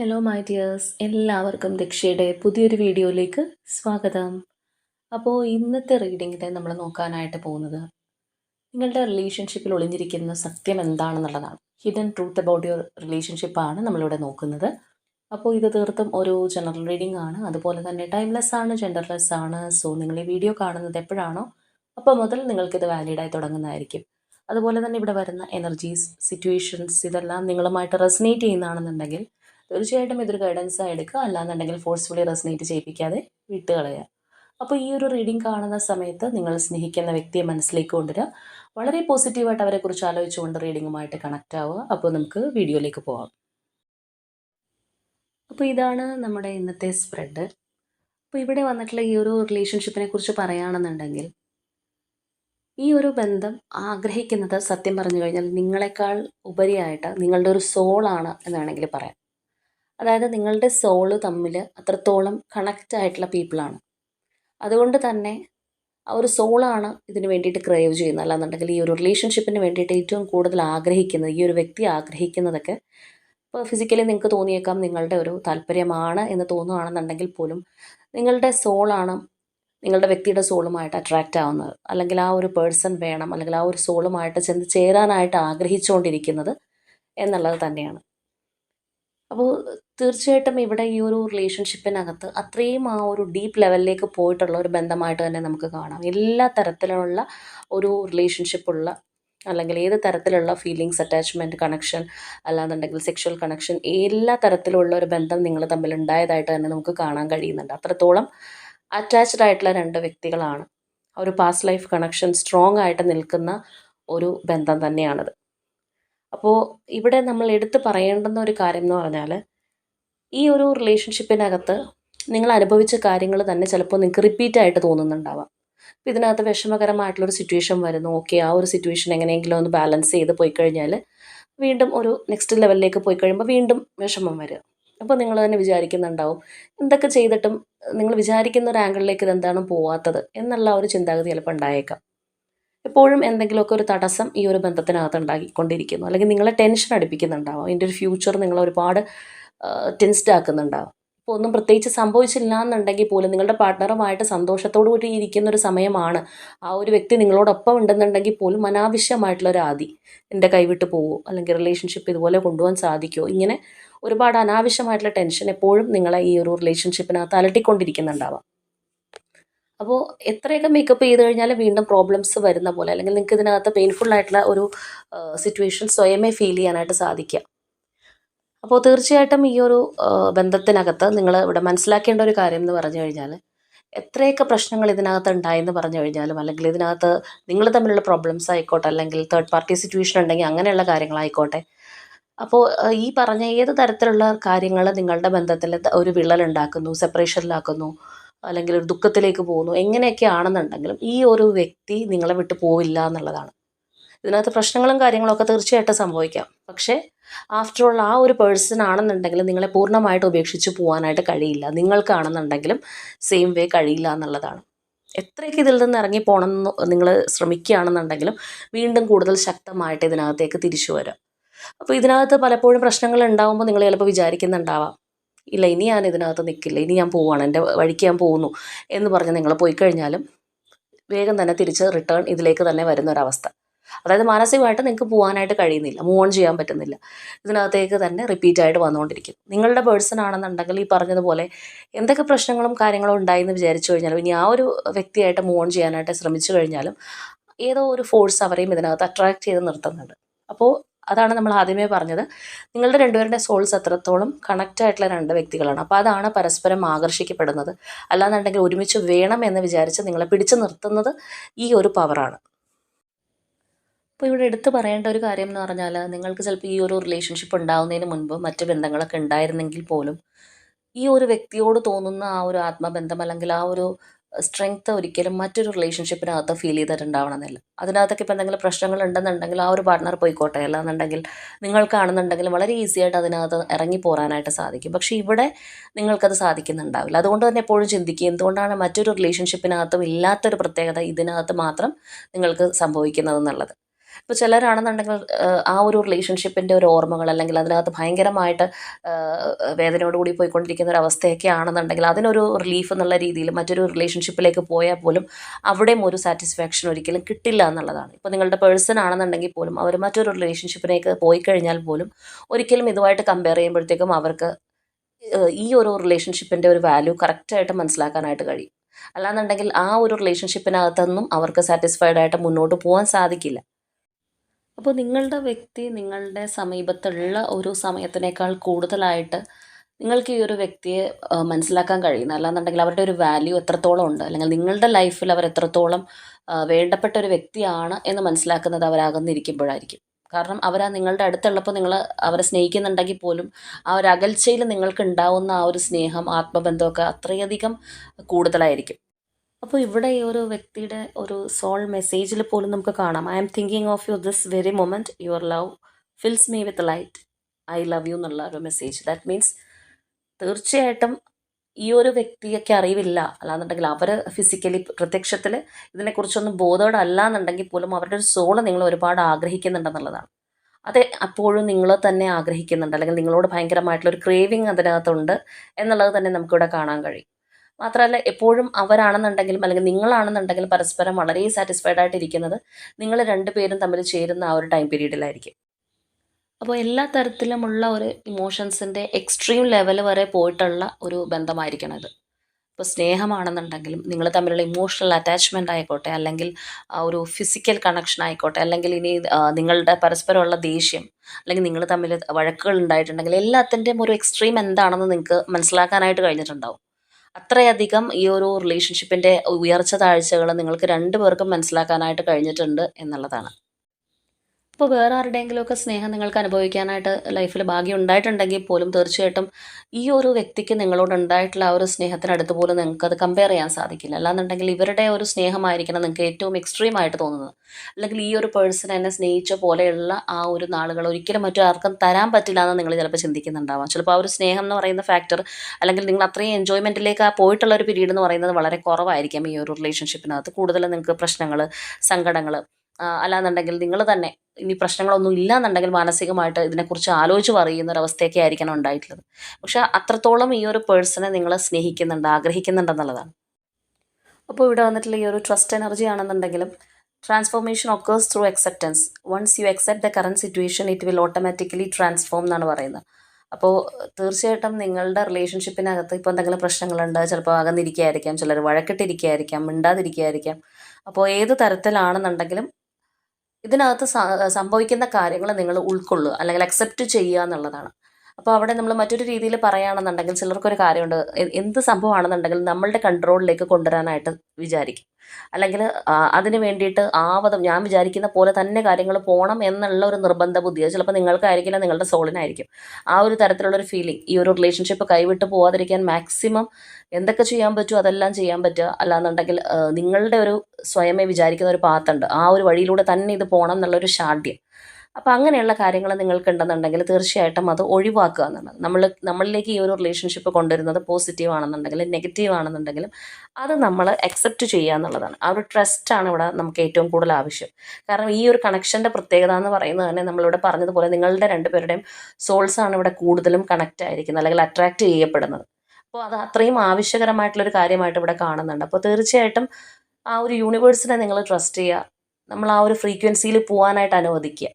Hello my dears എല്ലാവർക്കും ദക്ഷയുടെ പുതിയൊരു വീഡിയോയിലേക്ക് സ്വാഗതം. അപ്പോൾ ഇന്നത്തെ റീഡിങ്ങിൽ നമ്മൾ നോക്കാനായിട്ട് പോകുന്നത്. നിങ്ങളുടെ റിലേഷൻഷിപ്പിൽ ഒളിഞ്ഞിരിക്കുന്ന സത്യം എന്താണെന്നുള്ളതാണ്. ഹിഡൻ ട്രൂത്ത് അബൌട്ട് യുവർ റിലേഷൻഷിപ്പാണ് നമ്മളിവിടെ നോക്കുന്നത്. അപ്പോൾ ഇത് തീർത്തും ഒരു ജനറൽ റീഡിംഗ് ആണ്. അതുപോലെ തന്നെ ടൈംലെസ് ആണ് ജെൻഡർലെസ് ആണ്. സോ നിങ്ങൾ ഈ വീഡിയോ കാണുന്നത് എപ്പോഴാണോ അപ്പോൾ മുതൽ നിങ്ങൾക്കിത് വാലിഡായി തുടങ്ങുന്നതായിരിക്കും. അതുപോലെ തന്നെ ഇവിടെ വരുന്ന എനർജീസ് സിറ്റുവേഷൻസ് ഇതെല്ലാം നിങ്ങളുമായിട്ട് റെസനേറ്റ് ചെയ്യുന്നതാണെന്നുണ്ടെങ്കിൽ തീർച്ചയായിട്ടും ഇതൊരു ഗൈഡൻസ് ആയി എടുക്കുക. അല്ലാന്നുണ്ടെങ്കിൽ ഫോഴ്സ്ഫുള്ളി റെസിനേറ്റ് ചെയ്യിപ്പിക്കാതെ വിട്ട് കളയുക. അപ്പോൾ ഈ ഒരു റീഡിംഗ് കാണുന്ന സമയത്ത് നിങ്ങൾ സ്നേഹിക്കുന്ന വ്യക്തിയെ മനസ്സിലേക്ക് കൊണ്ടുവരിക. വളരെ പോസിറ്റീവായിട്ട് അവരെക്കുറിച്ച് ആലോചിച്ചുകൊണ്ട് റീഡിങ്ങുമായിട്ട് കണക്റ്റ് ആവുക. അപ്പോൾ നമുക്ക് വീഡിയോയിലേക്ക് പോവാം. അപ്പോൾ ഇതാണ് നമ്മുടെ ഇന്നത്തെ സ്പ്രെഡ് അപ്പോൾ ഇവിടെ വന്നിട്ടുള്ള ഈ ഒരു റിലേഷൻഷിപ്പിനെ കുറിച്ച് പറയുകയാണെന്നുണ്ടെങ്കിൽ ഈ ഒരു ബന്ധം ആഗ്രഹിക്കുന്നത് സത്യം പറഞ്ഞു കഴിഞ്ഞാൽ നിങ്ങളെക്കാൾ ഉപരിയായിട്ട് നിങ്ങളുടെ ഒരു സോളാണ് എന്ന് വേണമെങ്കിൽ പറയാം. അതായത് നിങ്ങളുടെ സോൾ തമ്മിൽ അത്രത്തോളം കണക്റ്റ് ആയിട്ടുള്ള പീപ്പിളാണ് അതുകൊണ്ട് തന്നെ ആ ഒരു സോളാണ് ഇതിന് വേണ്ടിയിട്ട് ക്രേവ് ചെയ്യുന്നത്. അല്ലാന്നുണ്ടെങ്കിൽ ഈ ഒരു റിലേഷൻഷിപ്പിന് വേണ്ടിയിട്ട് ഏറ്റവും കൂടുതൽ ആഗ്രഹിക്കുന്നത് ഈ ഒരു വ്യക്തി ആഗ്രഹിക്കുന്നതൊക്കെ ഇപ്പോൾ ഫിസിക്കലി നിങ്ങൾക്ക് തോന്നിയേക്കാം നിങ്ങളുടെ ഒരു താല്പര്യമാണ് എന്ന് തോന്നുകയാണെന്നുണ്ടെങ്കിൽ പോലും നിങ്ങളുടെ സോളാണ് നിങ്ങളുടെ വ്യക്തിയുടെ സോളുമായിട്ട് അട്രാക്റ്റ് ആവുന്നത്. അല്ലെങ്കിൽ ആ ഒരു പേഴ്സൺ വേണം അല്ലെങ്കിൽ ആ ഒരു സോളുമായിട്ട് ചെന്ന് ചേരാനായിട്ട് ആഗ്രഹിച്ചുകൊണ്ടിരിക്കുന്നത് എന്നുള്ളത് തന്നെയാണ്. അപ്പോൾ തീർച്ചയായിട്ടും ഇവിടെ ഈ ഒരു റിലേഷൻഷിപ്പിനകത്ത് അത്രയും ആ ഒരു ഡീപ്പ് ലെവലിലേക്ക് പോയിട്ടുള്ള ഒരു ബന്ധമായിട്ട് തന്നെ നമുക്ക് കാണാം. എല്ലാ തരത്തിലുള്ള ഒരു റിലേഷൻഷിപ്പുള്ള അല്ലെങ്കിൽ ഏത് തരത്തിലുള്ള ഫീലിങ്സ് അറ്റാച്ച്മെന്റ് കണക്ഷൻ അല്ലാന്നുണ്ടെങ്കിൽ സെക്ഷൽ കണക്ഷൻ എല്ലാ തരത്തിലുള്ള ഒരു ബന്ധം നിങ്ങൾ തമ്മിൽ ഉണ്ടായതായിട്ട് തന്നെ നമുക്ക് കാണാൻ കഴിയുന്നുണ്ട്. അത്രത്തോളം അറ്റാച്ച്ഡ് ആയിട്ടുള്ള രണ്ട് വ്യക്തികളാണ്. ഒരു പാസ്റ്റ് ലൈഫ് കണക്ഷൻ സ്ട്രോങ് ആയിട്ട് നിൽക്കുന്ന ഒരു ബന്ധം തന്നെയാണത്. അപ്പോൾ ഇവിടെ നമ്മൾ എടുത്തു പറയേണ്ടുന്ന ഒരു കാര്യം എന്ന് പറഞ്ഞാൽ ഈ ഒരു റിലേഷൻഷിപ്പിനകത്ത് നിങ്ങൾ അനുഭവിച്ച കാര്യങ്ങൾ തന്നെ ചിലപ്പോൾ നിങ്ങൾക്ക് റിപ്പീറ്റ് ആയിട്ട് തോന്നുന്നുണ്ടാവാം. അപ്പോൾ ഇതിനകത്ത് വിഷമകരമായിട്ടുള്ളൊരു സിറ്റുവേഷൻ വരുന്നു. ഓക്കെ ആ ഒരു സിറ്റുവേഷൻ എങ്ങനെയെങ്കിലും ഒന്ന് ബാലൻസ് ചെയ്ത് പോയി കഴിഞ്ഞാൽ വീണ്ടും ഒരു നെക്സ്റ്റ് ലെവലിലേക്ക് പോയി കഴിയുമ്പോൾ വീണ്ടും വിഷമം വരിക അപ്പോൾ നിങ്ങൾ തന്നെ വിചാരിക്കുന്നുണ്ടാവും എന്തൊക്കെ ചെയ്തിട്ടും നിങ്ങൾ വിചാരിക്കുന്ന ഒരു ആംഗിളിലേക്ക് ഇതെന്താണ് പോവാത്തത് എന്നുള്ള ഒരു ചിന്താഗതി ചിലപ്പോൾ ഉണ്ടായേക്കാം. എപ്പോഴും എന്തെങ്കിലുമൊക്കെ ഒരു തടസ്സം ഈ ഒരു ബന്ധത്തിനകത്ത് ഉണ്ടാക്കിക്കൊണ്ടിരിക്കുന്നു. അല്ലെങ്കിൽ നിങ്ങളെ ടെൻഷൻ അടുപ്പിക്കുന്നുണ്ടാവും. അതിന്റെ ഒരു ഫ്യൂച്ചർ നിങ്ങൾ ഒരുപാട് ടെൻസ്ഡ് ആക്കുന്നുണ്ടാവും. ഇപ്പോൾ ഒന്നും പ്രത്യേകിച്ച് സംഭവിച്ചില്ല എന്നുണ്ടെങ്കിൽ പോലും നിങ്ങളുടെ പാർട്ട്ണറുമായിട്ട് സന്തോഷത്തോടു കൂടി ഇരിക്കുന്ന ഒരു സമയമാണ് ആ ഒരു വ്യക്തി നിങ്ങളോടൊപ്പം ഉണ്ടെന്നുണ്ടെങ്കിൽ പോലും അനാവശ്യമായിട്ടുള്ള ഒരു ആദി എന്റെ കൈവിട്ട് പോവോ അല്ലെങ്കിൽ റിലേഷൻഷിപ്പ് ഇതുപോലെ കൊണ്ടുപോകാൻ സാധിക്കുമോ ഇങ്ങനെ ഒരുപാട് അനാവശ്യമായിട്ടുള്ള ടെൻഷൻ എപ്പോഴും നിങ്ങളെ ഈ ഒരു റിലേഷൻഷിപ്പിനകത്ത് അലട്ടിക്കൊണ്ടിരിക്കുന്നുണ്ടാവാം. അപ്പോൾ എത്രയൊക്കെ മേക്കപ്പ് ചെയ്ത് കഴിഞ്ഞാൽ വീണ്ടും പ്രോബ്ലംസ് വരുന്ന പോലെ അല്ലെങ്കിൽ നിങ്ങൾക്ക് ഇതിനകത്ത് പെയിൻഫുൾ ആയിട്ടുള്ള ഒരു സിറ്റുവേഷൻ സ്വയമേ ഫീൽ ചെയ്യാനായിട്ട് സാധിക്കുക. അപ്പോൾ തീർച്ചയായിട്ടും ഈ ഒരു ബന്ധത്തിനകത്ത് നിങ്ങൾ ഇവിടെ മനസ്സിലാക്കേണ്ട ഒരു കാര്യം എന്ന് പറഞ്ഞു കഴിഞ്ഞാൽ എത്രയൊക്കെ പ്രശ്നങ്ങൾ ഇതിനകത്ത് ഉണ്ടായെന്ന് പറഞ്ഞു കഴിഞ്ഞാലും അല്ലെങ്കിൽ ഇതിനകത്ത് നിങ്ങൾ തമ്മിലുള്ള പ്രോബ്ലംസ് ആയിക്കോട്ടെ അല്ലെങ്കിൽ തേർഡ് പാർട്ടി സിറ്റുവേഷൻ ഉണ്ടെങ്കിൽ അങ്ങനെയുള്ള കാര്യങ്ങളായിക്കോട്ടെ അപ്പോൾ ഈ പറഞ്ഞ ഏത് തരത്തിലുള്ള കാര്യങ്ങൾ നിങ്ങളുടെ ബന്ധത്തിൽ ഒരു വിള്ളൽ ഉണ്ടാക്കുന്നു സെപ്പറേഷനിലാക്കുന്നു അല്ലെങ്കിൽ ഒരു ദുഃഖത്തിലേക്ക് പോകുന്നു എങ്ങനെയൊക്കെ ആണെന്നുണ്ടെങ്കിലും ഈ ഒരു വ്യക്തി നിങ്ങളെ വിട്ടു പോവില്ല എന്നുള്ളതാണ്. ഇതിനകത്ത് പ്രശ്നങ്ങളും കാര്യങ്ങളും ഒക്കെ തീർച്ചയായിട്ടും സംഭവിക്കാം. പക്ഷേ ആഫ്റ്റർ ഓൾ ആ ഒരു പേഴ്സൺ ആണെന്നുണ്ടെങ്കിൽ നിങ്ങളെ പൂർണമായിട്ട് ഉപേക്ഷിച്ച് പോകാനായിട്ട് കഴിയില്ല. നിങ്ങൾക്കാണെന്നുണ്ടെങ്കിലും സെയിം വേ കഴിയില്ല എന്നുള്ളതാണ്. എത്രയൊക്കെ ഇതിൽ നിന്ന് ഇറങ്ങി പോകണമെന്ന് നിങ്ങൾ ശ്രമിക്കുകയാണെന്നുണ്ടെങ്കിലും വീണ്ടും കൂടുതൽ ശക്തമായിട്ട് ഇതിനകത്തേക്ക് തിരിച്ചു വരാം. അപ്പോൾ ഇതിനകത്ത് പലപ്പോഴും പ്രശ്നങ്ങൾ ഉണ്ടാകുമ്പോൾ നിങ്ങൾ ചിലപ്പോൾ വിചാരിക്കുന്നുണ്ടാവാം. ഇല്ല ഇനി ഞാൻ ഇതിനകത്ത് നിൽക്കില്ല ഇനി ഞാൻ പോവാണ്. എന്റെ വഴിക്ക് ഞാൻ പോകുന്നു എന്ന് പറഞ്ഞ് നിങ്ങൾ പോയി കഴിഞ്ഞാലും വേഗം തന്നെ തിരിച്ച് റിട്ടേൺ ഇതിലേക്ക് തന്നെ വരുന്ന ഒരവസ്ഥ അതായത് മാനസികമായിട്ട് നിങ്ങൾക്ക് പോകാനായിട്ട് കഴിയുന്നില്ല മൂവ് ഓൺ ചെയ്യാൻ പറ്റുന്നില്ല. ഇതിനകത്തേക്ക് തന്നെ റിപ്പീറ്റ് ആയിട്ട് വന്നുകൊണ്ടിരിക്കും നിങ്ങളുടെ പേഴ്സൺ ആണെന്നുണ്ടെങ്കിൽ ഈ പറഞ്ഞതുപോലെ എന്തൊക്കെ പ്രശ്നങ്ങളും കാര്യങ്ങളും ഉണ്ടായെന്ന് വിചാരിച്ചു കഴിഞ്ഞാലും ഇനി ആ ഒരു വ്യക്തിയായിട്ട് മൂവ് ഓൺ ചെയ്യാനായിട്ട് ശ്രമിച്ചു കഴിഞ്ഞാലും ഏതോ ഒരു ഫോഴ്സ് അവരെയും ഇതിനകത്ത് അട്രാക്ട് ചെയ്ത് നിർത്തുന്നുണ്ട്. അപ്പോൾ അതാണ് നമ്മൾ ആദ്യമേ പറഞ്ഞത്. നിങ്ങളുടെ രണ്ടുപേരുടെ സോൾസ് അത്രത്തോളം കണക്റ്റ് ആയിട്ടുള്ള രണ്ട് വ്യക്തികളാണ്. അപ്പോൾ അതാണ് പരസ്പരം ആകർഷിക്കപ്പെടുന്നത്. അല്ലാന്നുണ്ടെങ്കിൽ ഒരുമിച്ച് വേണം എന്ന് വിചാരിച്ച് നിങ്ങളെ പിടിച്ചു നിർത്തുന്നത് ഈ ഒരു പവറാണ് അപ്പോൾ ഇവിടെ എടുത്തു പറയേണ്ട ഒരു കാര്യം എന്ന് പറഞ്ഞാൽ നിങ്ങൾക്ക് ചിലപ്പോൾ ഈ ഒരു റിലേഷൻഷിപ്പ് ഉണ്ടാവുന്നതിന് മുൻപ് മറ്റ് ബന്ധങ്ങളൊക്കെ ഉണ്ടായിരുന്നെങ്കിൽ പോലും ഈ ഒരു വ്യക്തിയോട് തോന്നുന്ന ആ ഒരു ആത്മബന്ധം അല്ലെങ്കിൽ ആ ഒരു സ്ട്രെങ്ത് ഒരിക്കലും മറ്റൊരു റിലേഷൻഷിപ്പിനകത്ത് ഫീൽ ചെയ്തിട്ടുണ്ടാവണമെന്നില്ല. അതിനകത്തൊക്കെ ഇപ്പോൾ എന്തെങ്കിലും പ്രശ്നങ്ങൾ ഉണ്ടെന്നുണ്ടെങ്കിൽ ആ ഒരു പാർട്ട്ണർ പോയിക്കോട്ടെ. അല്ലാന്നുണ്ടെങ്കിൽ നിങ്ങൾക്കാണെന്നുണ്ടെങ്കിൽ വളരെ ഈസി ആയിട്ട് അതിനകത്ത് ഇറങ്ങി പോരാനായിട്ട് സാധിക്കും. പക്ഷേ ഇവിടെ നിങ്ങൾക്കത് സാധിക്കുന്നുണ്ടാവില്ല. അതുകൊണ്ട് തന്നെ എപ്പോഴും ചിന്തിക്കുക എന്തുകൊണ്ടാണ് മറ്റൊരു റിലേഷൻഷിപ്പിനകത്തും ഇല്ലാത്തൊരു പ്രത്യേകത ഇതിനകത്ത് മാത്രം നിങ്ങൾക്ക് സംഭവിക്കുന്നതെന്നുള്ളത്. ഇപ്പോൾ ചിലരാണെന്നുണ്ടെങ്കിൽ ആ ഒരു റിലേഷൻഷിപ്പിന്റെ ഒരു ഓർമ്മകൾ അല്ലെങ്കിൽ അതിനകത്ത് ഭയങ്കരമായിട്ട് വേദനയോടുകൂടി പോയിക്കൊണ്ടിരിക്കുന്ന ഒരു അവസ്ഥയൊക്കെ ആണെന്നുണ്ടെങ്കിൽ അതിനൊരു റിലീഫ് എന്നുള്ള രീതിയിൽ മറ്റൊരു റിലേഷൻഷിപ്പിലേക്ക് പോയാൽ പോലും അവിടെയും ഒരു സാറ്റിസ്ഫാക്ഷൻ ഒരിക്കലും കിട്ടില്ല എന്നുള്ളതാണ്. ഇപ്പോൾ നിങ്ങളുടെ പേഴ്സൺ ആണെന്നുണ്ടെങ്കിൽ പോലും അവർ മറ്റൊരു റിലേഷൻഷിപ്പിലേക്ക് പോയി കഴിഞ്ഞാൽ പോലും ഒരിക്കലും ഇതുമായിട്ട് കമ്പയർ ചെയ്യുമ്പോഴത്തേക്കും അവർക്ക് ഈ ഒരു റിലേഷൻഷിപ്പിന്റെ ഒരു വാല്യൂ കറക്റ്റായിട്ട് മനസ്സിലാക്കാനായിട്ട് കഴിയും. അല്ലാന്നുണ്ടെങ്കിൽ ആ ഒരു റിലേഷൻഷിപ്പിനകത്തൊന്നും അവർക്ക് സാറ്റിസ്ഫൈഡ് ആയിട്ട് മുന്നോട്ട് പോകാൻ സാധിക്കില്ല. അപ്പോൾ നിങ്ങളുടെ വ്യക്തി നിങ്ങളുടെ സമീപത്തുള്ള ഒരു സമയത്തിനേക്കാൾ കൂടുതലായിട്ട് നിങ്ങൾക്ക് ഈ ഒരു വ്യക്തിയെ മനസ്സിലാക്കാൻ കഴിയുന്ന അല്ലാന്നുണ്ടെങ്കിൽ അവരുടെ ഒരു വാല്യൂ എത്രത്തോളം ഉണ്ട്? അല്ലെങ്കിൽ നിങ്ങളുടെ ലൈഫിൽ അവർ എത്രത്തോളം വേണ്ടപ്പെട്ട ഒരു വ്യക്തിയാണ് എന്ന് മനസ്സിലാക്കുന്നത് അവരാകുന്നിരിക്കുമ്പോഴായിരിക്കും. കാരണം അവരാ നിങ്ങളുടെ അടുത്തുള്ളപ്പോൾ നിങ്ങൾ അവരെ സ്നേഹിക്കുന്നുണ്ടെങ്കിൽ പോലും ആ ഒരു അകൽച്ചയിൽ നിങ്ങൾക്ക് ഉണ്ടാവുന്ന ആ ഒരു സ്നേഹം ആത്മബന്ധമൊക്കെ അത്രയധികം കൂടുതലായിരിക്കും. അപ്പോൾ ഇവിടെ ഈ ഒരു വ്യക്തിയുടെ ഒരു സോൾ മെസ്സേജിൽ പോലും നമുക്ക് കാണാം. I'm thinking of you this very moment your love fills me with light I love you എന്നുള്ള ഒരു മെസ്സേജ് ദാറ്റ് മീൻസ് തീർച്ചയായിട്ടും ഈ ഒരു വ്യക്തിയൊക്കെ അറിവില്ല. അല്ലാന്നുണ്ടെങ്കിൽ അവർ ഫിസിക്കലി പ്രത്യക്ഷത്തിൽ ഇതിനെക്കുറിച്ചൊന്നും ബോധോടല്ല എന്നുണ്ടെങ്കിൽ പോലും അവരുടെ ഒരു സോൾ നിങ്ങൾ ഒരുപാട് ആഗ്രഹിക്കുന്നുണ്ടെന്നുള്ളതാണ്. അത് അപ്പോഴും നിങ്ങൾ തന്നെ ആഗ്രഹിക്കുന്നുണ്ട്. അല്ലെങ്കിൽ നിങ്ങളോട് ഭയങ്കരമായിട്ടുള്ള ഒരു ക്രേവിങ് അതിനകത്തുണ്ട് എന്നുള്ളത് തന്നെ നമുക്കിവിടെ കാണാൻ കഴിയും. മാത്രമല്ല എപ്പോഴും അവരാണെന്നുണ്ടെങ്കിലും അല്ലെങ്കിൽ നിങ്ങളാണെന്നുണ്ടെങ്കിലും പരസ്പരം വളരെ സാറ്റിസ്ഫൈഡ് ആയിട്ട് ആയിട്ടിരിക്കുന്നത് നിങ്ങൾ രണ്ടുപേരും തമ്മിൽ ചേരുന്ന ആ ഒരു ടൈം പീരീഡിലായിരിക്കും അപ്പോൾ എല്ലാ തരത്തിലുമുള്ള ഒരു ഇമോഷൻസിന്റെ എക്സ്ട്രീം ലെവൽ വരെ പോയിട്ടുള്ള ഒരു ബന്ധമായിരിക്കണം ഇത്. ഇപ്പോൾ സ്നേഹമാണെന്നുണ്ടെങ്കിലും നിങ്ങൾ തമ്മിലുള്ള ഇമോഷണൽ അറ്റാച്ച്മെന്റ് ആയിക്കോട്ടെ അല്ലെങ്കിൽ ഒരു ഫിസിക്കൽ കണക്ഷൻ ആയിക്കോട്ടെ അല്ലെങ്കിൽ ഇനി നിങ്ങളുടെ പരസ്പരമുള്ള ദേഷ്യം അല്ലെങ്കിൽ നിങ്ങൾ തമ്മിൽ വഴക്കുകൾ ഉണ്ടായിട്ടുണ്ടെങ്കിൽ എല്ലാത്തിന്റെയും ഒരു എക്സ്ട്രീം എന്താണെന്ന് നിങ്ങൾക്ക് മനസ്സിലാക്കാനായിട്ട് കഴിഞ്ഞിട്ടുണ്ടാവും. അത്രയധികം ഈ ഒരു റിലേഷൻഷിപ്പിന്റെ ഉയർച്ച താഴ്ചകൾ നിങ്ങൾക്ക് രണ്ടുപേർക്കും മനസ്സിലാക്കാനായിട്ട് കഴിഞ്ഞിട്ടുണ്ട് എന്നുള്ളതാണ്. ഇപ്പോൾ വേറെ ആരുടെയെങ്കിലുമൊക്കെ സ്നേഹം നിങ്ങൾക്ക് അനുഭവിക്കാനായിട്ട് ലൈഫിൽ ഭാഗ്യം ഉണ്ടായിട്ടുണ്ടെങ്കിൽ പോലും തീർച്ചയായിട്ടും ഈ ഒരു വ്യക്തിക്ക് നിങ്ങളോട് ഉണ്ടായിട്ടുള്ള ആ ഒരു സ്നേഹത്തിനടുത്ത് പോലും നിങ്ങൾക്ക് അത് കമ്പയർ ചെയ്യാൻ സാധിക്കില്ല. അല്ലാന്നുണ്ടെങ്കിൽ ഇവരുടെ ഒരു സ്നേഹമായിരിക്കണം നിങ്ങൾക്ക് ഏറ്റവും എക്സ്ട്രീം ആയിട്ട് തോന്നുന്നത്. അല്ലെങ്കിൽ ഈ ഒരു പേഴ്സൺ എന്നെ സ്നേഹിച്ച പോലെയുള്ള ആ ഒരു നാളുകൾ ഒരിക്കലും മറ്റാർക്കും തരാൻ പറ്റില്ല എന്ന് നിങ്ങൾ ചിലപ്പോൾ ചിന്തിക്കുന്നുണ്ടാവാം. ചിലപ്പോൾ ആ ഒരു സ്നേഹം എന്ന് പറയുന്ന ഫാക്ടർ അല്ലെങ്കിൽ നിങ്ങൾ അത്രയും എൻജോയ്മെന്റിലേക്ക് പോയിട്ടുള്ള ഒരു പീരീഡ് എന്ന് പറയുന്നത് വളരെ കുറവായിരിക്കും ഈ ഒരു റിലേഷൻഷിപ്പിനകത്ത് കൂടുതലും നിങ്ങൾക്ക് പ്രശ്നങ്ങൾ സങ്കടങ്ങൾ അല്ലാന്നുണ്ടെങ്കിൽ നിങ്ങൾ തന്നെ ഇനി പ്രശ്നങ്ങളൊന്നും ഇല്ല എന്നുണ്ടെങ്കിൽ മാനസികമായിട്ട് ഇതിനെക്കുറിച്ച് ആലോചിച്ച് പറയുന്ന ഒരു അവസ്ഥയൊക്കെ ആയിരിക്കണം ഉണ്ടായിട്ടുള്ളത്. പക്ഷെ അത്രത്തോളം ഈ ഒരു പേഴ്സണെ നിങ്ങൾ സ്നേഹിക്കുന്നുണ്ട് ആഗ്രഹിക്കുന്നുണ്ടെന്നുള്ളതാണ്. അപ്പോൾ ഇവിടെ വന്നിട്ടുള്ള ഈ ഒരു ട്രസ്റ്റ് എനർജി ആണെന്നുണ്ടെങ്കിലും transformation occurs through acceptance once you accept the current situation it will automatically transform എന്നാണ് പറയുന്നത്. അപ്പോൾ തീർച്ചയായിട്ടും നിങ്ങളുടെ റിലേഷൻഷിപ്പിനകത്ത് ഇപ്പോൾ എന്തെങ്കിലും പ്രശ്നങ്ങളുണ്ട് ചിലപ്പോൾ അകന്നിരിക്കുകയായിരിക്കാം ചിലർ വഴക്കിട്ടിരിക്കുകയായിരിക്കാം മിണ്ടാതിരിക്കുകയായിരിക്കാം. അപ്പോൾ ഏത് തരത്തിലാണെന്നുണ്ടെങ്കിലും ഇതിനകത്ത് സംഭവിക്കുന്ന കാര്യങ്ങൾ നിങ്ങൾ ഉൾക്കൊള്ളുക അല്ലെങ്കിൽ അക്സെപ്റ്റ് ചെയ്യുക എന്നുള്ളതാണ്. അപ്പോൾ അവിടെ നമ്മൾ മറ്റൊരു രീതിയിൽ പറയുകയാണെന്നുണ്ടെങ്കിൽ ചിലർക്കൊരു കാര്യമുണ്ട്. എന്ത് സംഭവമാണെന്നുണ്ടെങ്കിൽ നമ്മളുടെ കൺട്രോളിലേക്ക് കൊണ്ടുവരാനായിട്ട് വിചാരിക്കും. അല്ലെങ്കിൽ അതിന് വേണ്ടിയിട്ട് ആവതും ഞാൻ വിചാരിക്കുന്ന പോലെ തന്നെ കാര്യങ്ങൾ പോകണം എന്നുള്ള ഒരു നിർബന്ധ ബുദ്ധി. അത് ചിലപ്പോൾ നിങ്ങൾക്കായിരിക്കില്ല നിങ്ങളുടെ സോളിനായിരിക്കും. ആ ഒരു തരത്തിലുള്ള ഒരു ഫീലിംഗ് ഈ ഒരു റിലേഷൻഷിപ്പ് കൈവിട്ട് പോവാതിരിക്കാൻ മാക്സിമം എന്തൊക്കെ ചെയ്യാൻ പറ്റുമോ അതെല്ലാം ചെയ്യാൻ പറ്റുക. അല്ലാന്നുണ്ടെങ്കിൽ നിങ്ങളുടെ ഒരു സ്വയമേ വിചാരിക്കുന്ന ഒരു പാത്തുണ്ട് ആ ഒരു വഴിയിലൂടെ തന്നെ ഇത് പോകണം എന്നുള്ളൊരു ഷാഠ്യം അപ്പോൾ അങ്ങനെയുള്ള കാര്യങ്ങൾ നിങ്ങൾക്ക് ഉണ്ടെന്നുണ്ടെങ്കിൽ തീർച്ചയായിട്ടും അത് ഒഴിവാക്കുക എന്നുള്ളത്. നമ്മൾ നമ്മളിലേക്ക് ഈ ഒരു റിലേഷൻഷിപ്പ് കൊണ്ടുവരുന്നത് പോസിറ്റീവ് ആണെന്നുണ്ടെങ്കിലും നെഗറ്റീവ് ആണെന്നുണ്ടെങ്കിലും അത് നമ്മൾ അക്സെപ്റ്റ് ചെയ്യുക എന്നുള്ളതാണ്. ആ ഒരു ട്രസ്റ്റാണ് ഇവിടെ നമുക്ക് ഏറ്റവും കൂടുതൽ ആവശ്യം. കാരണം ഈ ഒരു കണക്ഷന്റെ പ്രത്യേകത എന്ന് പറയുന്നത് തന്നെ നമ്മളിവിടെ പറഞ്ഞതുപോലെ നിങ്ങളുടെ രണ്ടുപേരുടെയും സോൾസാണ് ഇവിടെ കൂടുതലും കണക്റ്റ് ആയിരിക്കുന്നത് അല്ലെങ്കിൽ അട്രാക്റ്റ് ചെയ്യപ്പെടുന്നത്. അപ്പോൾ അത് അത്രയും ആവശ്യകരമായിട്ടുള്ളൊരു കാര്യമായിട്ട് ഇവിടെ കാണുന്നുണ്ട്. അപ്പോൾ തീർച്ചയായിട്ടും ആ ഒരു യൂണിവേഴ്സിനെ നിങ്ങൾ ട്രസ്റ്റ് ചെയ്യുക. നമ്മൾ ആ ഒരു ഫ്രീക്വൻസിയിൽ പോകാനായിട്ട് അനുവദിക്കുക.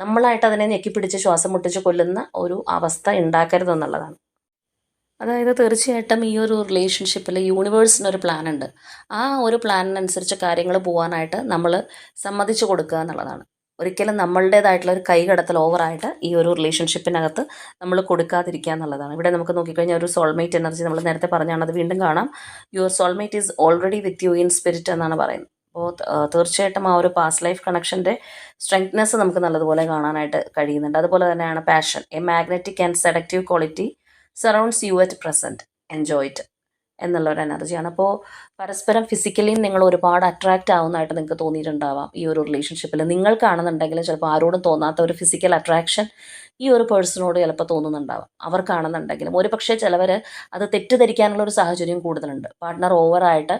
നമ്മളായിട്ട് അതിനെ ഞെക്കിപ്പിടിച്ച് ശ്വാസം മുട്ടിച്ച് കൊല്ലുന്ന ഒരു അവസ്ഥ ഉണ്ടാക്കരുത് എന്നുള്ളതാണ്. അതായത് തീർച്ചയായിട്ടും ഈ ഒരു റിലേഷൻഷിപ്പിൽ യൂണിവേഴ്സിനൊരു പ്ലാൻ ഉണ്ട്. ആ ഒരു പ്ലാനിനനുസരിച്ച് കാര്യങ്ങൾ പോകാനായിട്ട് നമ്മൾ സമ്മതിച്ചു കൊടുക്കുക എന്നുള്ളതാണ്. ഒരിക്കലും നമ്മളുടേതായിട്ടുള്ള ഒരു കൈകടത്തൽ ഓവറായിട്ട് ഈ ഒരു റിലേഷൻഷിപ്പിനകത്ത് നമ്മൾ കൊടുക്കാതിരിക്കുക എന്നുള്ളതാണ്. ഇവിടെ നമുക്ക് നോക്കിക്കഴിഞ്ഞാൽ ഒരു സോൾമേറ്റ് എനർജി നമ്മൾ നേരത്തെ പറഞ്ഞാണ് അത് വീണ്ടും കാണാം. Your soulmate is already with you in spirit എന്നാണ് പറയുന്നത്. അപ്പോൾ തീർച്ചയായിട്ടും ആ ഒരു പാസ്റ്റ് ലൈഫ് കണക്ഷന്റെ സ്ട്രെങ്ത്നെസ് നമുക്ക് നല്ലതുപോലെ കാണാനായിട്ട് കഴിയുന്നുണ്ട്. അതുപോലെ തന്നെയാണ് passion a magnetic and seductive quality surrounds you at present enjoy it എന്നുള്ള ഒരു എനർജിയാണ് അപ്പോൾ പരസ്പരം ഫിസിക്കലി നിങ്ങൾ ഒരുപാട് അട്രാക്റ്റ് ആവുന്നതായിട്ട് നിങ്ങൾക്ക് തോന്നിയിട്ടുണ്ടാവാം ഈ ഒരു റിലേഷൻഷിപ്പിൽ നിങ്ങൾക്കാണെന്നുണ്ടെങ്കിലും ചിലപ്പോൾ ആരോടും തോന്നാത്ത ഒരു ഫിസിക്കൽ അട്രാക്ഷൻ ഈ ഒരു പേഴ്സണോട് ചിലപ്പോൾ തോന്നുന്നുണ്ടാവാം. അവർക്കാണെന്നുണ്ടെങ്കിലും. ഒരു പക്ഷേ ചിലവർ അത് തെറ്റിദ്ധരിക്കാനുള്ള ഒരു സാഹചര്യം കൂടുതലുണ്ട്. പാർട്ട്ണർ ഓവറായിട്ട്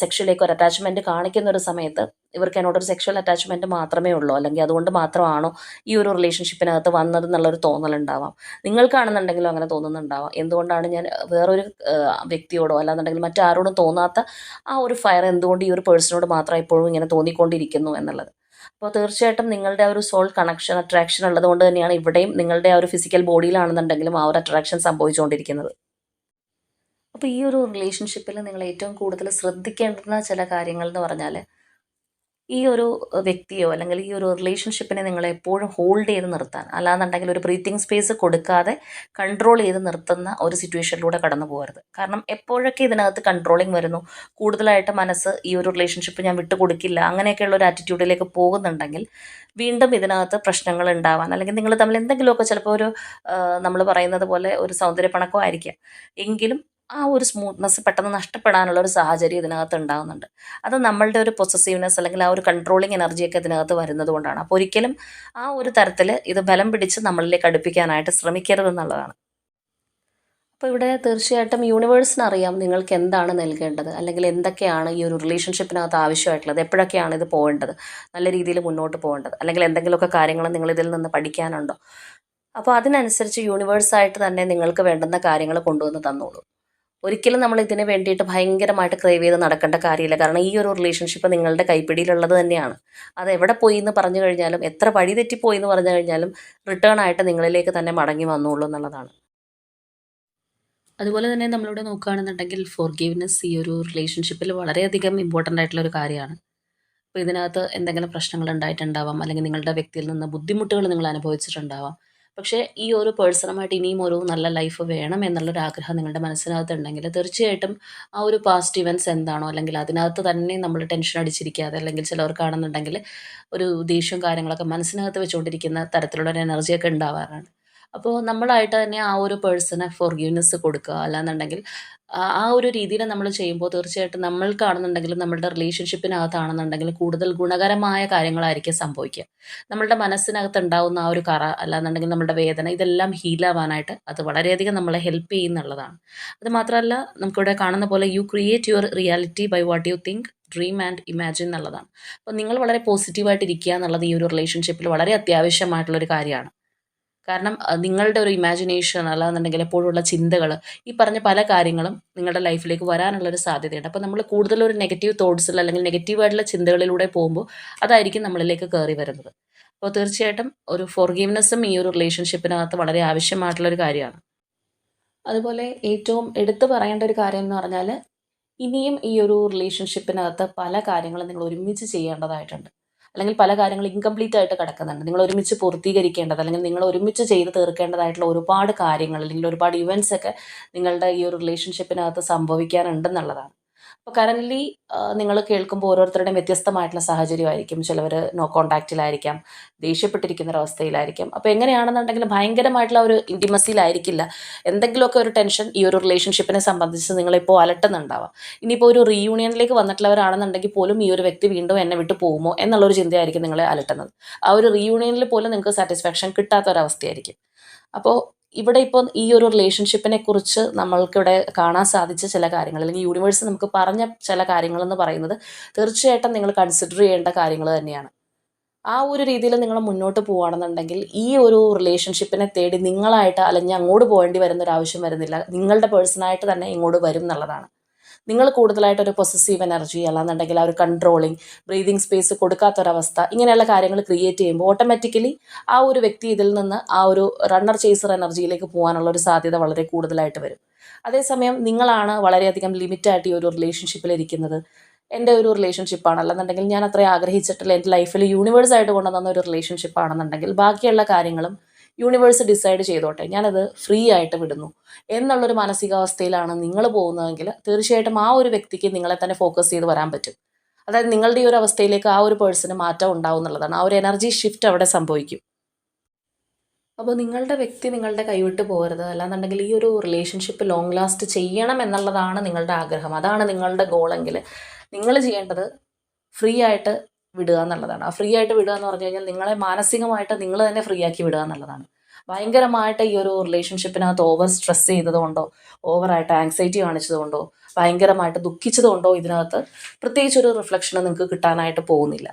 സെക്ഷലേക്ക് ഒരു അറ്റാച്ച്മെന്റ് കാണിക്കുന്ന ഒരു സമയത്ത് ഇവർക്ക് എന്നോടൊരു സെക്ഷൽ അറ്റാച്ച്മെന്റ് മാത്രമേ ഉള്ളൂ. അല്ലെങ്കിൽ അതുകൊണ്ട് മാത്രമാണോ ഈ ഒരു റിലേഷൻഷിപ്പിനകത്ത് വന്നത് എന്നുള്ളൊരു തോന്നലുണ്ടാവാം. നിങ്ങൾക്കാണെന്നുണ്ടെങ്കിലും അങ്ങനെ തോന്നുന്നുണ്ടാവാം. എന്തുകൊണ്ടാണ് ഞാൻ വേറൊരു വ്യക്തിയോടോ അല്ലാന്നുണ്ടെങ്കിൽ മറ്റാരോടും തോന്നാത്ത ആ ഒരു ഫയർ എന്തുകൊണ്ട് ഈ ഒരു പേഴ്സണോട് മാത്രം ഇപ്പോഴും ഇങ്ങനെ തോന്നിക്കൊണ്ടിരിക്കുന്നു എന്നുള്ളത്. അപ്പോൾ തീർച്ചയായിട്ടും നിങ്ങളുടെ ആ ഒരു സോൾ കണക്ഷൻ അട്രാക്ഷൻ ഉള്ളത് കൊണ്ട് തന്നെയാണ് ഇവിടെയും നിങ്ങളുടെ ആ ഒരു ഫിസിക്കൽ ബോഡിയിലാണെന്നുണ്ടെങ്കിലും ആ ഒരു അട്രാക്ഷൻ സംഭവിച്ചുകൊണ്ടിരിക്കുന്നത്. അപ്പോൾ ഈ ഒരു റിലേഷൻഷിപ്പിൽ നിങ്ങൾ ഏറ്റവും കൂടുതൽ ശ്രദ്ധിക്കേണ്ടുന്ന ചില കാര്യങ്ങൾ എന്ന് പറഞ്ഞാൽ ഈ ഒരു വ്യക്തിയോ അല്ലെങ്കിൽ ഈ ഒരു റിലേഷൻഷിപ്പിനെ നിങ്ങൾ എപ്പോഴും ഹോൾഡ് ചെയ്ത് നിർത്താൻ അല്ലാന്നുണ്ടെങ്കിൽ ഒരു ബ്രീത്തിങ് സ്പേസ് കൊടുക്കാതെ കൺട്രോൾ ചെയ്ത് നിർത്തുന്ന ഒരു സിറ്റുവേഷനിലൂടെ കടന്നു പോകരുത്. കാരണം എപ്പോഴൊക്കെ ഇതിനകത്ത് കൺട്രോളിങ് വരുന്നു കൂടുതലായിട്ട് മനസ്സ് ഈ ഒരു റിലേഷൻഷിപ്പ് ഞാൻ വിട്ടുകൊടുക്കില്ല അങ്ങനെയൊക്കെയുള്ള ഒരു ആറ്റിറ്റ്യൂഡിലേക്ക് പോകുന്നുണ്ടെങ്കിൽ വീണ്ടും ഇതിനകത്ത് പ്രശ്നങ്ങൾ ഉണ്ടാവാൻ അല്ലെങ്കിൽ നിങ്ങൾ തമ്മിൽ എന്തെങ്കിലുമൊക്കെ ചിലപ്പോൾ ഒരു നമ്മൾ പറയുന്നത് പോലെ ഒരു സൗന്ദര്യപ്പണക്കോ ആയിരിക്കാം. എങ്കിലും ആ ഒരു സ്മൂത്ത്നെസ് പെട്ടെന്ന് നഷ്ടപ്പെടാനുള്ള ഒരു സാഹചര്യം ഇതിനകത്ത് ഉണ്ടാകുന്നുണ്ട്. അത് നമ്മളുടെ ഒരു പൊസസീവ്നെസ് അല്ലെങ്കിൽ ആ ഒരു കൺട്രോളിങ് എനർജിയൊക്കെ ഇതിനകത്ത് വരുന്നത് കൊണ്ടാണ്. അപ്പോൾ ഒരിക്കലും ആ ഒരു തരത്തിൽ ഇത് ബലം പിടിച്ച് നമ്മളിലേക്ക് അടുപ്പിക്കാനായിട്ട് ശ്രമിക്കരുതെന്നുള്ളതാണ് അപ്പോൾ ഇവിടെ തീർച്ചയായിട്ടും യൂണിവേഴ്സിന് അറിയാം നിങ്ങൾക്ക് എന്താണ് നൽകേണ്ടത് അല്ലെങ്കിൽ എന്തൊക്കെയാണ് ഈ ഒരു റിലേഷൻഷിപ്പിനകത്ത് ആവശ്യമായിട്ടുള്ളത് എപ്പോഴൊക്കെയാണ് ഇത് പോകേണ്ടത് നല്ല രീതിയിൽ മുന്നോട്ട് പോകേണ്ടത് അല്ലെങ്കിൽ എന്തെങ്കിലുമൊക്കെ കാര്യങ്ങൾ നിങ്ങൾ ഇതിൽ നിന്ന് പഠിക്കാനുണ്ടോ? അപ്പോൾ അതിനനുസരിച്ച് യൂണിവേഴ്സായിട്ട് തന്നെ നിങ്ങൾക്ക് വേണ്ടുന്ന കാര്യങ്ങൾ കൊണ്ടുവന്ന് തന്നോളൂ. ഒരിക്കലും നമ്മൾ ഇതിന് വേണ്ടിയിട്ട് ഭയങ്കരമായിട്ട് ക്രൈവ് ചെയ്ത് നടക്കേണ്ട കാര്യമില്ല. കാരണം ഈ ഒരു റിലേഷൻഷിപ്പ് നിങ്ങളുടെ കൈപ്പിടിയിലുള്ളത് തന്നെയാണ്. അത് എവിടെ പോയി എന്ന് പറഞ്ഞു കഴിഞ്ഞാലും എത്ര വഴി തെറ്റിപ്പോയി എന്ന് പറഞ്ഞു കഴിഞ്ഞാലും റിട്ടേൺ ആയിട്ട് നിങ്ങളിലേക്ക് തന്നെ മടങ്ങി വന്നോളൂ എന്നുള്ളതാണ്. അതുപോലെ തന്നെ നമ്മളിവിടെ നോക്കുകയാണെന്നുണ്ടെങ്കിൽ ഫോർഗീവ്നെസ് ഈ ഒരു റിലേഷൻഷിപ്പിൽ വളരെയധികം ഇമ്പോർട്ടന്റ് ആയിട്ടുള്ള ഒരു കാര്യമാണ്. അപ്പോൾ ഇതിനകത്ത് എന്തെങ്കിലും പ്രശ്നങ്ങൾ ഉണ്ടായിട്ടുണ്ടാവാം അല്ലെങ്കിൽ നിങ്ങളുടെ വ്യക്തിയിൽ നിന്ന് ബുദ്ധിമുട്ടുകൾ നിങ്ങൾ അനുഭവിച്ചിട്ടുണ്ടാവാം. പക്ഷേ ഈ ഒരു പേഴ്സണുമായിട്ട് ഇനിയും ഒരു നല്ല ലൈഫ് വേണം എന്നുള്ളൊരു ആഗ്രഹം നിങ്ങളുടെ മനസ്സിനകത്ത് ഉണ്ടെങ്കിൽ തീർച്ചയായിട്ടും ആ ഒരു പാസ്റ്റ് ഇവൻസ് എന്താണോ അല്ലെങ്കിൽ അതിനകത്ത് തന്നെ നമ്മൾ ടെൻഷൻ അടിച്ചിരിക്കാതെ അല്ലെങ്കിൽ ചിലവർക്കാണെന്നുണ്ടെങ്കിൽ ഒരു ദേഷ്യവും കാര്യങ്ങളൊക്കെ മനസ്സിനകത്ത് വെച്ചുകൊണ്ടിരിക്കുന്ന തരത്തിലുള്ള ഒരു എനർജിയൊക്കെ ഉണ്ടാവാറാണ്. അപ്പോൾ നമ്മളായിട്ട് തന്നെ ആ ഒരു പേഴ്സണെ ഫോർഗീവ്നെസ് കൊടുക്കുക. അല്ലാന്നുണ്ടെങ്കിൽ ആ ഒരു രീതിയിൽ നമ്മൾ ചെയ്യുമ്പോൾ തീർച്ചയായിട്ടും നമ്മൾക്കാണെന്നുണ്ടെങ്കിലും നമ്മളുടെ റിലേഷൻഷിപ്പിനകത്താണെന്നുണ്ടെങ്കിലും കൂടുതൽ ഗുണകരമായ കാര്യങ്ങളായിരിക്കും സംഭവിക്കുക. നമ്മളുടെ മനസ്സിനകത്ത് ഉണ്ടാവുന്ന ആ ഒരു കറ അല്ലാന്നുണ്ടെങ്കിൽ നമ്മുടെ വേദന ഇതെല്ലാം ഹീലാവാനായിട്ട് അത് വളരെയധികം നമ്മളെ ഹെൽപ്പ് ചെയ്യുന്നുള്ളതാണ്. അത് മാത്രമല്ല നമുക്കിവിടെ കാണുന്ന പോലെ you create your reality by what you think dream and imagine എന്നുള്ളതാണ്. അപ്പോൾ നിങ്ങൾ വളരെ പോസിറ്റീവായിട്ട് ഇരിക്കുക എന്നുള്ളത് ഈ ഒരു റിലേഷൻഷിപ്പിൽ വളരെ അത്യാവശ്യമായിട്ടുള്ളൊരു കാര്യമാണ്. കാരണം നിങ്ങളുടെ ഒരു ഇമാജിനേഷൻ അല്ലാന്നുണ്ടെങ്കിൽ എപ്പോഴുള്ള ചിന്തകൾ ഈ പറഞ്ഞ പല കാര്യങ്ങളും നിങ്ങളുടെ ലൈഫിലേക്ക് വരാനുള്ള ഒരു സാധ്യതയുണ്ട്. അപ്പോൾ നമ്മൾ കൂടുതൽ ഒരു നെഗറ്റീവ് തോട്ട്സിൽ അല്ലെങ്കിൽ നെഗറ്റീവായിട്ടുള്ള ചിന്തകളിലൂടെ പോകുമ്പോൾ അതായിരിക്കും നമ്മളിലേക്ക് കയറി വരുന്നത്. അപ്പോൾ തീർച്ചയായിട്ടും ഒരു ഫോർഗീവ്നെസ്സും ഈ ഒരു റിലേഷൻഷിപ്പിനകത്ത് വളരെ ആവശ്യമായിട്ടുള്ളൊരു കാര്യമാണ്. അതുപോലെ ഏറ്റവും എടുത്തു പറയേണ്ട ഒരു കാര്യം എന്ന് പറഞ്ഞാൽ ഇനിയും ഈ ഒരു റിലേഷൻഷിപ്പിനകത്ത് പല കാര്യങ്ങളും നിങ്ങൾ ഒരുമിച്ച് ചെയ്യേണ്ടതായിട്ടുണ്ട്. അല്ലെങ്കിൽ പല കാര്യങ്ങൾ ഇൻകംപ്ലീറ്റ് ആയിട്ട് കിടക്കുന്നുണ്ട്. നിങ്ങൾ ഒരുമിച്ച് പൂർത്തീകരിക്കേണ്ടത് അല്ലെങ്കിൽ നിങ്ങൾ ഒരുമിച്ച് ചെയ്ത് തീർക്കേണ്ടതായിട്ടുള്ള ഒരുപാട് കാര്യങ്ങൾ അല്ലെങ്കിൽ ഒരുപാട് ഇവന്റ്സ് ഒക്കെ നിങ്ങളുടെ ഈ ഒരു റിലേഷൻഷിപ്പിനകത്ത് സംഭവിക്കാനുണ്ടെന്നുള്ളതാണ് അപ്പോൾ കറന്റ്ലി നിങ്ങൾ കേൾക്കുമ്പോൾ ഓരോരുത്തരുടെയും വ്യത്യസ്തമായിട്ടുള്ള സാഹചര്യമായിരിക്കും. ചിലവർ നോ കോണ്ടാക്റ്റിലായിരിക്കാം ദേഷ്യപ്പെട്ടിരിക്കുന്ന ഒരവസ്ഥയിലായിരിക്കും. അപ്പോൾ എങ്ങനെയാണെന്നുണ്ടെങ്കിലും ഭയങ്കരമായിട്ടുള്ള ഒരു ഇന്റിമസിയിലായിരിക്കില്ല എന്തെങ്കിലുമൊക്കെ ഒരു ടെൻഷൻ ഈ ഒരു റിലേഷൻഷിപ്പിനെ സംബന്ധിച്ച് നിങ്ങളിപ്പോൾ അലട്ടുന്നുണ്ടാവാം. ഇനിയിപ്പോൾ ഒരു റീയൂണിയനിലേക്ക് വന്നിട്ടുള്ളവരാണെന്നുണ്ടെങ്കിൽ പോലും ഈ ഒരു വ്യക്തി വീണ്ടും എന്നെ വിട്ടു പോകുമോ എന്നുള്ളൊരു ചിന്തയായിരിക്കും നിങ്ങളെ അലട്ടുന്നത്. ആ ഒരു റീയൂണിയനിൽ പോലും നിങ്ങൾക്ക് സാറ്റിസ്ഫാക്ഷൻ കിട്ടാത്ത ഒരവസ്ഥയായിരിക്കും അപ്പോൾ ഇവിടെ ഇപ്പോൾ ഈ ഒരു റിലേഷൻഷിപ്പിനെ കുറിച്ച് നമ്മൾക്കിവിടെ കാണാൻ സാധിച്ച ചില കാര്യങ്ങൾ അല്ലെങ്കിൽ യൂണിവേഴ്സ് നമുക്ക് പറഞ്ഞ ചില കാര്യങ്ങൾ എന്ന് പറയുന്നത് തീർച്ചയായിട്ടും നിങ്ങൾ കൺസിഡർ ചെയ്യേണ്ട കാര്യങ്ങൾ തന്നെയാണ്. ആ ഒരു രീതിയിൽ നിങ്ങൾ മുന്നോട്ട് പോവുകയാണെന്നുണ്ടെങ്കിൽ ഈ ഒരു റിലേഷൻഷിപ്പിനെ തേടി നിങ്ങളായിട്ട് അല്ലെങ്കിൽ അങ്ങോട്ട് പോകേണ്ടി വരുന്ന ഒരു ആവശ്യം വരുന്നില്ല. നിങ്ങളുടെ പേഴ്സണായിട്ട് തന്നെ ഇങ്ങോട്ട് വരും എന്നുള്ളതാണ്. നിങ്ങൾ കൂടുതലായിട്ട് ഒരു പൊസസീവ് എനർജി അല്ലാന്നുണ്ടെങ്കിൽ ആ ഒരു കൺട്രോളിങ് ബ്രീതിങ് സ്പേസ് കൊടുക്കാത്തൊരവസ്ഥ ഇങ്ങനെയുള്ള കാര്യങ്ങൾ ക്രിയേറ്റ് ചെയ്യുമ്പോൾ ഓട്ടോമാറ്റിക്കലി ആ ഒരു വ്യക്തി ഇതിൽ നിന്ന് ആ ഒരു റണ്ണർ ചേസർ എനർജിയിലേക്ക് പോകാനുള്ള ഒരു സാധ്യത വളരെ കൂടുതലായിട്ട് വരും. അതേസമയം നിങ്ങളാണ് വളരെയധികം ലിമിറ്റായിട്ട് ഈ ഒരു റിലേഷൻഷിപ്പിൽ ഇരിക്കുന്നത്. എന്റെ ഒരു റിലേഷൻഷിപ്പാണ് അല്ലെന്നുണ്ടെങ്കിൽ ഞാൻ അത്രയും ആഗ്രഹിച്ചിട്ടുള്ള എന്റെ ലൈഫിൽ യൂണിവേഴ്സായിട്ട് കൊണ്ടുവന്ന ഒരു റിലേഷൻഷിപ്പ് ആണെന്നുണ്ടെങ്കിൽ ബാക്കിയുള്ള കാര്യങ്ങളും യൂണിവേഴ്സ് ഡിസൈഡ് ചെയ്തോട്ടെ ഞാനത് ഫ്രീ ആയിട്ട് വിടുന്നു എന്നുള്ളൊരു മാനസികാവസ്ഥയിലാണ് നിങ്ങൾ പോകുന്നതെങ്കിൽ തീർച്ചയായിട്ടും ആ ഒരു വ്യക്തിക്ക് നിങ്ങളെ തന്നെ ഫോക്കസ് ചെയ്ത് വരാൻ പറ്റും. അതായത് നിങ്ങളുടെ ഈ ഒരു അവസ്ഥയിലേക്ക് ആ ഒരു പേഴ്സണ് മാറ്റം ഉണ്ടാവും എന്നുള്ളതാണ്. ആ ഒരു എനർജി ഷിഫ്റ്റ് അവിടെ സംഭവിക്കും. അപ്പോൾ നിങ്ങളുടെ വ്യക്തി നിങ്ങളുടെ കൈവിട്ട് പോകരുത്. അല്ലാന്നുണ്ടെങ്കിൽ ഈ ഒരു റിലേഷൻഷിപ്പ് ലോങ് ലാസ്റ്റ് ചെയ്യണം എന്നുള്ളതാണ് നിങ്ങളുടെ ആഗ്രഹം. അതാണ് നിങ്ങളുടെ ഗോളെങ്കിൽ നിങ്ങൾ ചെയ്യേണ്ടത് ഫ്രീ ആയിട്ട് വിടുക എന്നുള്ളതാണ്. ആ ഫ്രീ ആയിട്ട് വിടുക എന്ന് പറഞ്ഞു കഴിഞ്ഞാൽ നിങ്ങളെ മാനസികമായിട്ട് നിങ്ങൾ തന്നെ ഫ്രീ ആക്കി വിടുക എന്നുള്ളതാണ്. ഭയങ്കരമായിട്ട് ഈ ഒരു റിലേഷൻഷിപ്പിനകത്ത് ഓവർ സ്ട്രെസ് ചെയ്തതുകൊണ്ടോ ഓവറായിട്ട് ആങ്സൈറ്റി കാണിച്ചതുകൊണ്ടോ ഭയങ്കരമായിട്ട് ദുഃഖിച്ചതുകൊണ്ടോ ഇതിനകത്ത് പ്രത്യേകിച്ച് ഒരു റിഫ്ലക്ഷൻ നിങ്ങൾക്ക് കിട്ടാനായിട്ട് പോകുന്നില്ല.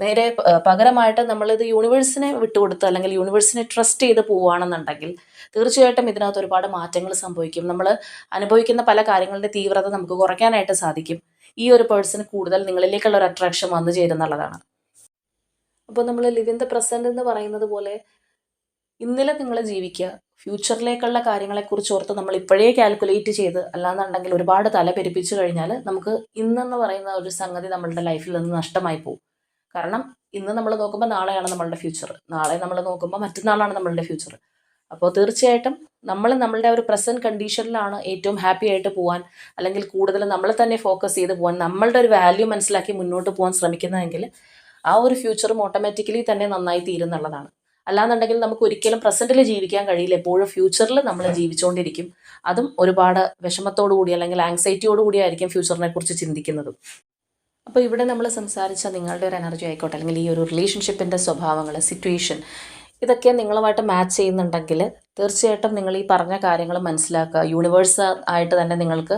നേരെ പകരമായിട്ട് നമ്മളിത് യൂണിവേഴ്സിനെ വിട്ടുകൊടുത്ത് അല്ലെങ്കിൽ യൂണിവേഴ്സിനെ ട്രസ്റ്റ് ചെയ്ത് പോവുകയാണെന്നുണ്ടെങ്കിൽ തീർച്ചയായിട്ടും ഇതിനകത്ത് ഒരുപാട് മാറ്റങ്ങൾ സംഭവിക്കും. നമ്മൾ അനുഭവിക്കുന്ന പല കാര്യങ്ങളുടെ തീവ്രത നമുക്ക് കുറയ്ക്കാനായിട്ട് സാധിക്കും. ഈ ഒരു പേഴ്സൺ കൂടുതൽ നിങ്ങളിലേക്കുള്ള ഒരു അട്രാക്ഷൻ വന്നു ചേരുന്നുള്ളതാണ് അപ്പോൾ നമ്മൾ ലിവ് ഇൻ ദ പ്രസന്റ് എന്ന് പറയുന്നത് പോലെ ഇന്നലെ നിങ്ങൾ ജീവിക്കുക ഫ്യൂച്ചറിലേക്കുള്ള കാര്യങ്ങളെക്കുറിച്ച് ഓർത്ത് നമ്മൾ ഇപ്പോഴേ കാൽക്കുലേറ്റ് ചെയ്ത് അല്ലാന്നുണ്ടെങ്കിൽ ഒരുപാട് തല പെരുപ്പിച്ചു കഴിഞ്ഞാൽ നമുക്ക് ഇന്നെന്ന് പറയുന്ന ഒരു സംഗതി നമ്മളുടെ ലൈഫിൽ നിന്ന് നഷ്ടമായി പോകും. കാരണം ഇന്ന് നമ്മൾ നോക്കുമ്പോൾ നാളെയാണ് നമ്മളുടെ ഫ്യൂച്ചർ നാളെ നമ്മൾ നോക്കുമ്പോൾ മറ്റന്നാളാണ് നമ്മളുടെ ഫ്യൂച്ചർ അപ്പോൾ തീർച്ചയായിട്ടും നമ്മൾ നമ്മളുടെ ഒരു പ്രസന്റ് കണ്ടീഷനിലാണ് ഏറ്റവും ഹാപ്പി ആയിട്ട് പോകാൻ അല്ലെങ്കിൽ കൂടുതൽ നമ്മളെ തന്നെ ഫോക്കസ് ചെയ്ത് പോകാൻ നമ്മളുടെ ഒരു വാല്യൂ മനസ്സിലാക്കി മുന്നോട്ട് പോകാൻ ശ്രമിക്കുന്നതെങ്കിൽ ആ ഒരു ഫ്യൂച്ചറും ഓട്ടോമാറ്റിക്കലി തന്നെ നന്നായി തീരുന്നുള്ളതാണ്. അല്ലാന്നുണ്ടെങ്കിൽ നമുക്ക് ഒരിക്കലും പ്രസന്റിൽ ജീവിക്കാൻ കഴിയില്ല. എപ്പോഴും ഫ്യൂച്ചറിൽ നമ്മൾ ജീവിച്ചുകൊണ്ടിരിക്കും അതും ഒരുപാട് വിഷമത്തോടു കൂടി അല്ലെങ്കിൽ ആങ്സൈറ്റിയോട് കൂടിയായിരിക്കും ഫ്യൂച്ചറിനെ കുറിച്ച് ചിന്തിക്കുന്നതും. അപ്പോൾ ഇവിടെ നമ്മൾ സംസാരിച്ച നിങ്ങളുടെ ഒരു എനർജി ആയിക്കോട്ടെ അല്ലെങ്കിൽ ഈ ഒരു റിലേഷൻഷിപ്പിന്റെ സ്വഭാവങ്ങൾ സിറ്റുവേഷൻ ഇതൊക്കെ നിങ്ങളുമായിട്ട് മാച്ച് ചെയ്യുന്നുണ്ടെങ്കിൽ തീർച്ചയായിട്ടും നിങ്ങൾ ഈ പറഞ്ഞ കാര്യങ്ങൾ മനസ്സിലാക്കുക. യൂണിവേഴ്സ് ആയിട്ട് തന്നെ നിങ്ങൾക്ക്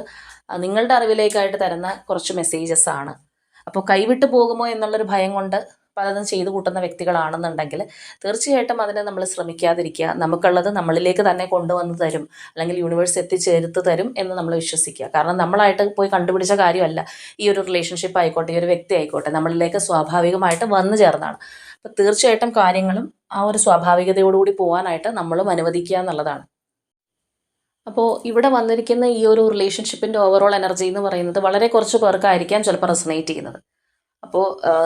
നിങ്ങളുടെ അറിവിലേക്കായിട്ട് തരുന്ന കുറച്ച് മെസ്സേജസ് ആണ്. അപ്പോൾ കൈവിട്ട് പോകുമോ എന്നുള്ളൊരു ഭയം കൊണ്ട് പലതും ചെയ്തു കൂട്ടുന്ന വ്യക്തികളാണെന്നുണ്ടെങ്കിൽ തീർച്ചയായിട്ടും അതിനെ നമ്മൾ ശ്രമിക്കാതിരിക്കുക. നമുക്കുള്ളത് നമ്മളിലേക്ക് തന്നെ കൊണ്ടുവന്ന് തരും. അല്ലെങ്കിൽ യൂണിവേഴ്സ് എത്തിച്ചേർത്ത് തരും എന്ന് നമ്മൾ വിശ്വസിക്കുക. കാരണം നമ്മളായിട്ട് പോയി കണ്ടുപിടിച്ച കാര്യമല്ല. ഈ ഒരു റിലേഷൻഷിപ്പ് ആയിക്കോട്ടെ ഈ ഒരു വ്യക്തി ആയിക്കോട്ടെ നമ്മളിലേക്ക് സ്വാഭാവികമായിട്ട് വന്നു ചേർന്നാണ്. അപ്പം തീർച്ചയായിട്ടും കാര്യങ്ങളും ആ ഒരു സ്വാഭാവികതയോടുകൂടി പോകാനായിട്ട് നമ്മളും അനുവദിക്കുക എന്നുള്ളതാണ്. അപ്പോൾ ഇവിടെ വന്നിരിക്കുന്ന ഈ ഒരു റിലേഷൻഷിപ്പിന്റെ ഓവറോൾ എനർജി എന്ന് പറയുന്നത് വളരെ കുറച്ച് പേർക്കായിരിക്കാം ചിലപ്പോൾ റെസണേറ്റ് ചെയ്യുന്നത്. അപ്പോൾ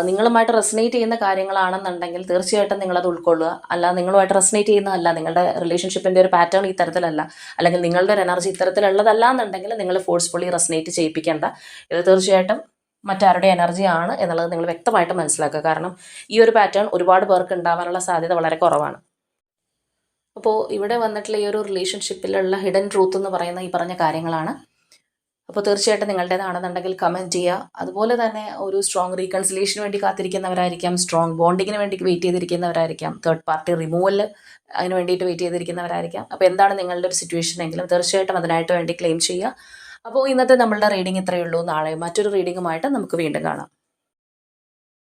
നിങ്ങളുമായിട്ട് റെസിനേറ്റ് ചെയ്യുന്ന കാര്യങ്ങളാണെന്നുണ്ടെങ്കിൽ തീർച്ചയായിട്ടും നിങ്ങളത് ഉൾക്കൊള്ളുക. അല്ല നിങ്ങളുമായിട്ട് റെസിനേറ്റ് ചെയ്യുന്നതല്ല. നിങ്ങളുടെ റിലേഷൻഷിപ്പിന്റെ ഒരു പാറ്റേൺ ഈ തരത്തിലല്ല അല്ലെങ്കിൽ നിങ്ങളുടെ ഒരു എനർജി ഇത്തരത്തിലുള്ളതല്ല എന്നുണ്ടെങ്കിൽ നിങ്ങൾ ഫോഴ്സ്ഫുള്ളി റെസിനേറ്റ് ചെയ്യിപ്പിക്കേണ്ട. ഇത് തീർച്ചയായിട്ടും മറ്റാരുടെ എനർജി ആണ് എന്നുള്ളത് നിങ്ങൾ വ്യക്തമായിട്ട് മനസ്സിലാക്കുക. കാരണം ഈ ഒരു പാറ്റേൺ ഒരുപാട് പേർക്ക് ഉണ്ടാവാനുള്ള സാധ്യത വളരെ കുറവാണ്. അപ്പോൾ ഇവിടെ വന്നിട്ടുള്ള ഈ ഒരു റിലേഷൻഷിപ്പിലുള്ള ഹിഡൻ ട്രൂത്ത് എന്ന് പറയുന്ന ഈ പറഞ്ഞ കാര്യങ്ങളാണ്. അപ്പോൾ തീർച്ചയായിട്ടും നിങ്ങളുടേതാണെന്നുണ്ടെങ്കിൽ കമന്റ് ചെയ്യുക. അതുപോലെ തന്നെ ഒരു സ്ട്രോങ് റീകൺസിലേഷന് വേണ്ടി കാത്തിരിക്കുന്നവരായിരിക്കാം സ്ട്രോങ് ബോണ്ടിങ്ങിന് വേണ്ടി വെയിറ്റ് ചെയ്തിരിക്കുന്നവരായിരിക്കാം തേർഡ് പാർട്ടി റിമൂവൽ അതിന് വേണ്ടിയിട്ട് വെയിറ്റ് ചെയ്തിരിക്കുന്നവരായിരിക്കാം. അപ്പോൾ എന്താണ് നിങ്ങളുടെ ഒരു സിറ്റുവേഷൻ എങ്കിലും തീർച്ചയായിട്ടും അതിനായിട്ട് വേണ്ടി ക്ലെയിം ചെയ്യുക. അപ്പോൾ ഇന്നത്തെ നമ്മളുടെ റീഡിംഗ് ഇത്രയേ ഉള്ളൂ. നാളെ മറ്റൊരു റീഡിങ്ങുമായിട്ട് നമുക്ക് വീണ്ടും കാണാം.